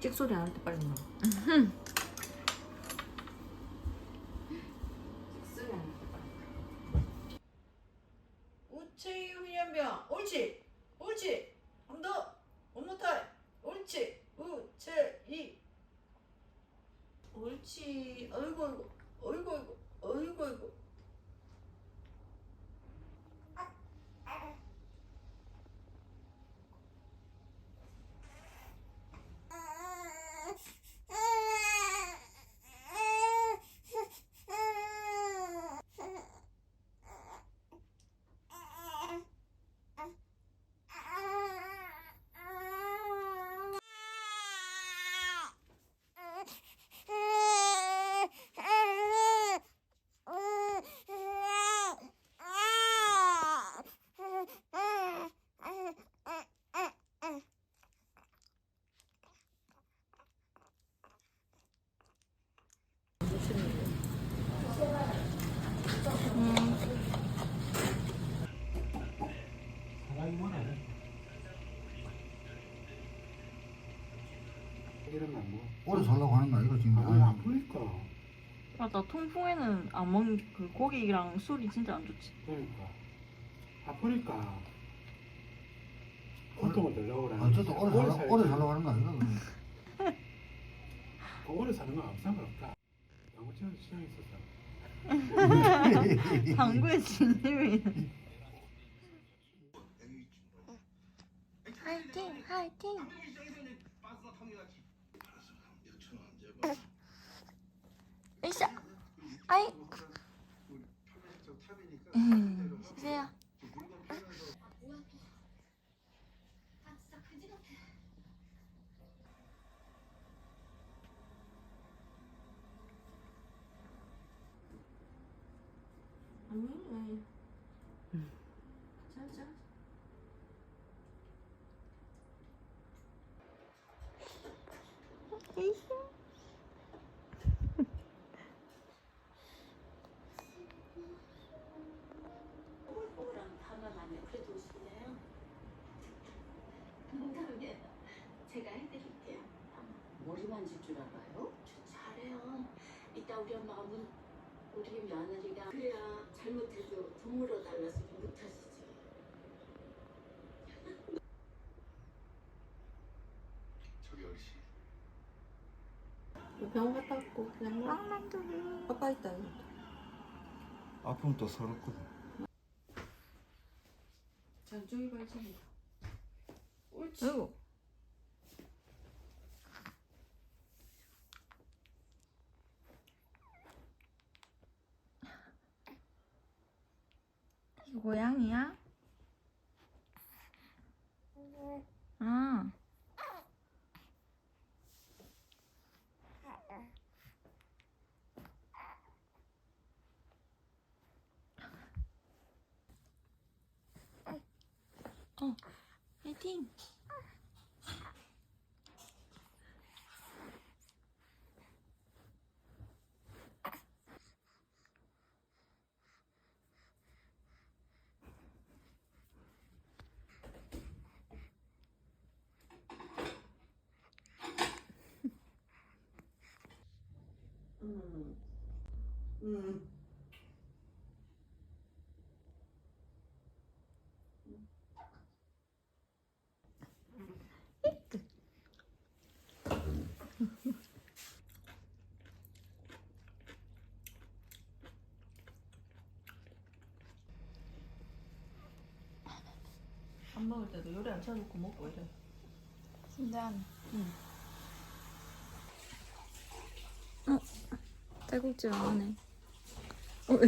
찍 소리 안 할 때 빨리 넣어. 찍 소리 안 할 때 빨리. 우체이 훈련병 옳지 옳지 한 번 더 원모 타임 옳지 우체이 옳지 어이구 어이구 어이구 어이구 어이구 어이구 사람이 뭐네. 이런 거 뭐. 오래 살라고 하는 거 아이가 지금? 아, 아프니까. 맞아 통풍에는 안 먹는 그 고기랑 술이 진짜 안 좋지. 그러니까. 아프니까. 고통을 그래. 어쨌든 오래 살라 오래 살라고 하는 거 아이가? 그럼? 오래 사는 건 아무 상관없다. 방구치는 시장에 있었어. 방구의 진심이. 화이팅 화이팅 으쌰 아이. 음, 쉬세요 아니 아니 자자 농담이에요. 제가 해드릴게요. 머리 만질 줄 알아요? 저 잘해요. 이따 우리 엄마가 문, 우리 며느리가 그래야 잘못해도 돈 물어달라 소리 못하시지. 병원 갔다 왔고 그냥 뭐 빵만두기 아빠 있다 이거. 아프면 또 서럽거든. 자 저기 발전이다 옳지 아이고. 고양이야? 아. 어, 화이팅! 음. 음. 밥 먹을 때도 요리 안 쳐놓고 먹고 이래. 진짜 어 딸꾹질 안 하네 어,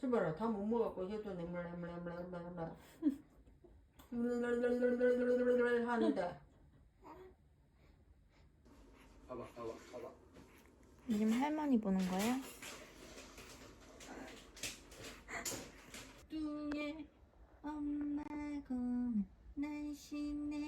출발아 다 못 먹었고 얘도 내물내물내물내물내물 하는데 봐봐, 봐봐, 봐봐. 요즘 할머니 보는 거예요? 뚱에 엄마 고마 날씬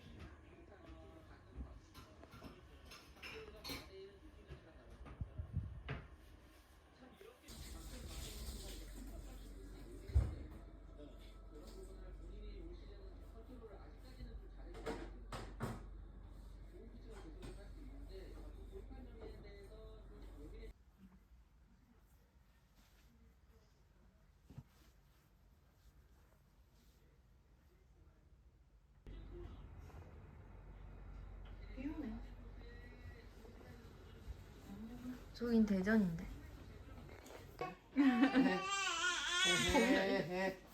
저긴 대전인데.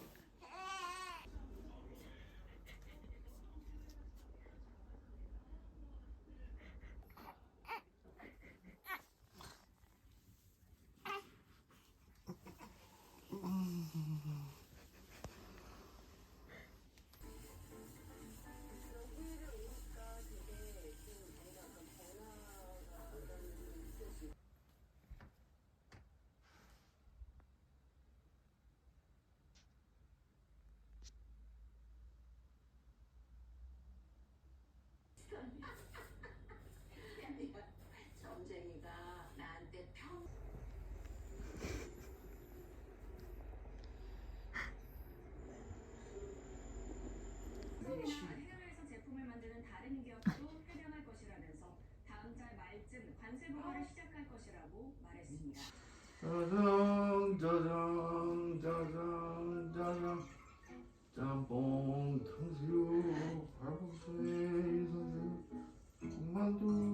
군만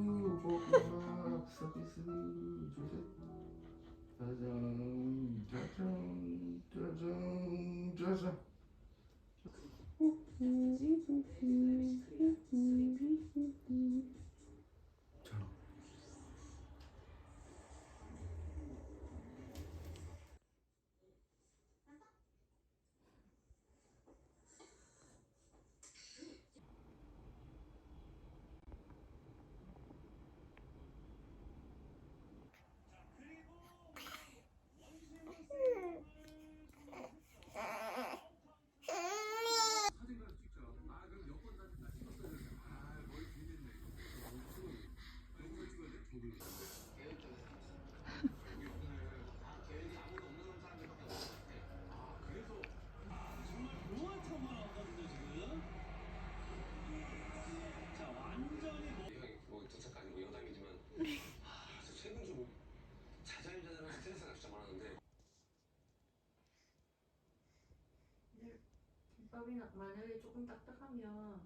밥이나 만약에 조금 딱딱하면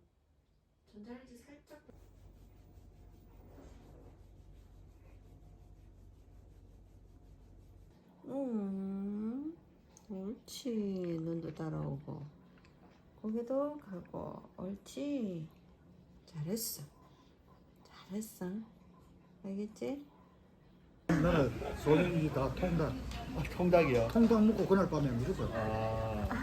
전자레인지 살짝 음, 옳지. 눈도 따라오고. 고개도 가고. 옳지. 잘했어. 잘했어. 알겠지? 나는 소년이 다 통닭. 통닭이요. 통닭 먹고 그날 밤에 무조건. 아,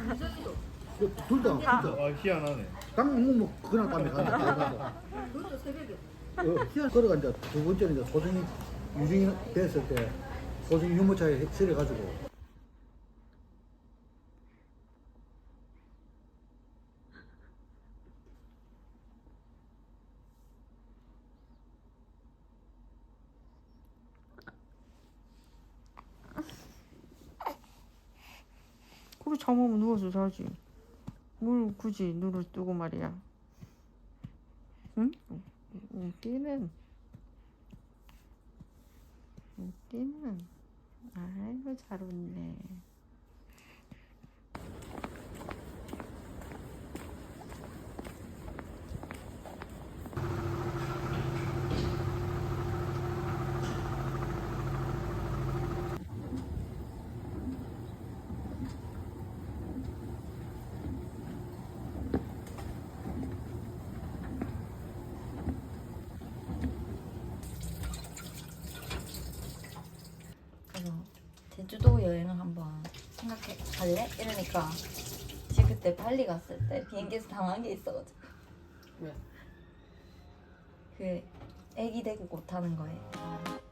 둘다 둘 다. 아 희한하네. 당 먹으면 그날 밤에 간다. 그것도 새벽에. 어, 희한 걸어가 이제 두 번째는 이제 소중이 유중이 됐을 때 소중이 유모차에 실어 가지고 그래 잠하면 누워서 자지. 뭘 굳이 눈을 뜨고 말이야. 응? 웃기는. 웃기는. 아이고 잘 웃네. 그래서 제주도 여행을 한번 생각해 갈래? 이러니까 지 그때 발리 갔을 때 비행기에서 당한 게 있어가지고 왜? 그 애기 대고 못 하는 거예요.